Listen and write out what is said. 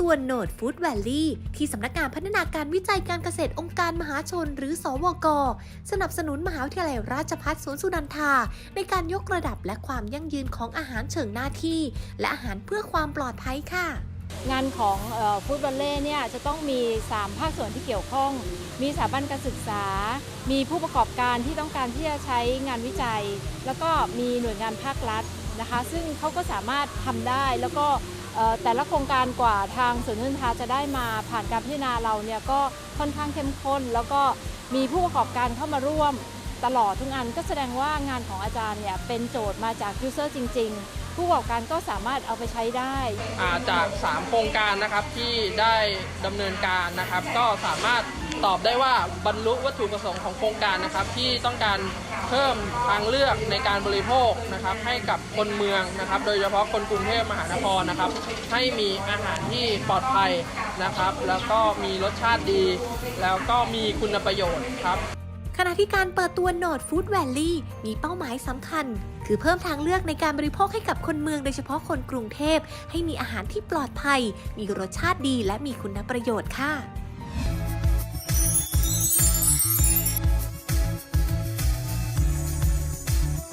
ตัวโนดฟู้ดแวลลี่ที่สำนักงานพัฒนาการวิจัยการเกษตรองค์การมหาชน หรือสวก สนับสนุนมหาวิทยาลัยราชภัฏสวนสุนันทา ในการยกระดับและความยั่งยืนของอาหารเชิงหน้าที่ และอาหารเพื่อความปลอดภัยค่ะ งานของฟู้ดบอลเล่เนี่ยจะต้องมี 3 ภาคส่วนที่เกี่ยวข้อง มีสถาบันการศึกษา มีผู้ประกอบการที่ต้องการที่จะใช้งานวิจัย แล้วก็มีหน่วยงานภาครัฐนะคะ ซึ่งเขาก็สามารถทำได้แล้วก็ แต่ละโครงการกว่าทางสวนนุนทาจะได้มาผ่านการพิจารณาเราเนี่ยก็ค่อนข้างเข้มข้น แล้วก็มีผู้ประกอบการเข้ามาร่วมตลอดทุกอันก็แสดงว่างานของอาจารย์เนี่ยเป็นโจทย์มาจากยูเซอร์จริง ๆ ผู้ประกอบการก็สามารถเอาไปใช้ได้อ่าจาก 3 โครงการนะครับที่ได้ดำเนินการนะครับ ก็สามารถตอบได้ว่าบรรลุวัตถุประสงค์ของโครงการนะครับ ที่ต้องการเพิ่มทางเลือกในการบริโภคนะครับ ให้กับคนเมืองนะครับ โดยเฉพาะคนกรุงเทพมหานครนะครับ ให้มีอาหารที่ปลอดภัยนะครับ แล้วก็มีรสชาติดี แล้วก็มีคุณประโยชน์ครับ ขณะที่การเปิดตัวโนดฟู้ดแวลลี่มีเป้าหมายสำคัญ คือเพิ่มทางเลือกในการบริโภคให้กับคนเมืองโดยเฉพาะคนกรุงเทพ ให้มีอาหารที่ปลอดภัย มีรสชาติดีและมีคุณประโยชน์ค่ะ